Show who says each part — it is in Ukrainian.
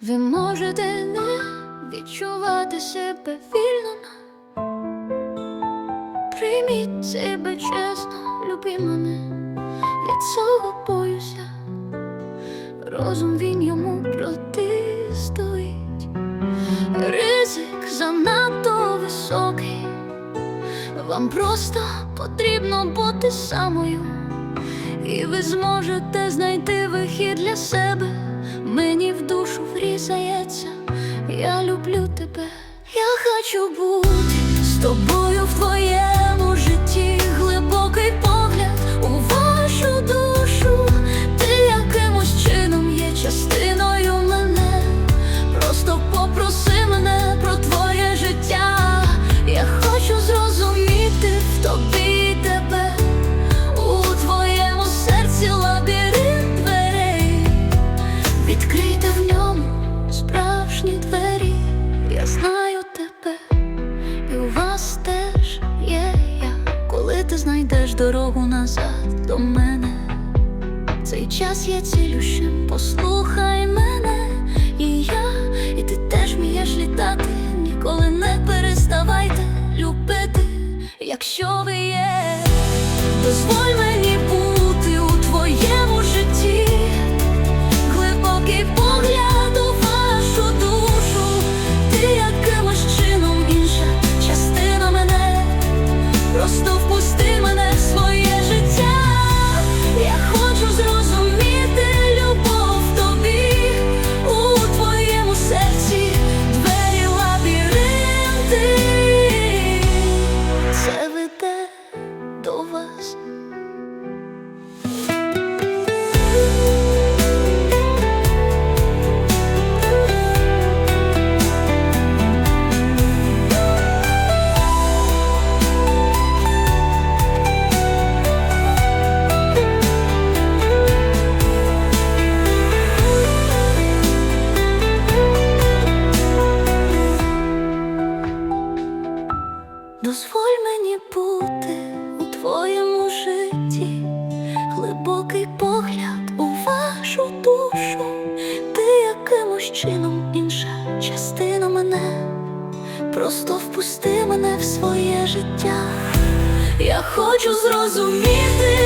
Speaker 1: Ви можете не відчувати себе вільно. Прийміть себе чесно, люби мене, від цього боюся. Розум він йому протистоїть. Ризик занадто високий. Вам просто потрібно бути самою, і ви зможете знайти вихід для себе. Мені в душу врізається, я люблю тебе. Я хочу бути з тобою в твоєму ти знайдеш дорогу назад до мене. Цей час є цілющим, послухай Дозволь мені бути у твоєму житті, глибокий погляд у вашу душу, ти якимось чином інша частина мене, просто впусти мене в своє життя. Я хочу зрозуміти.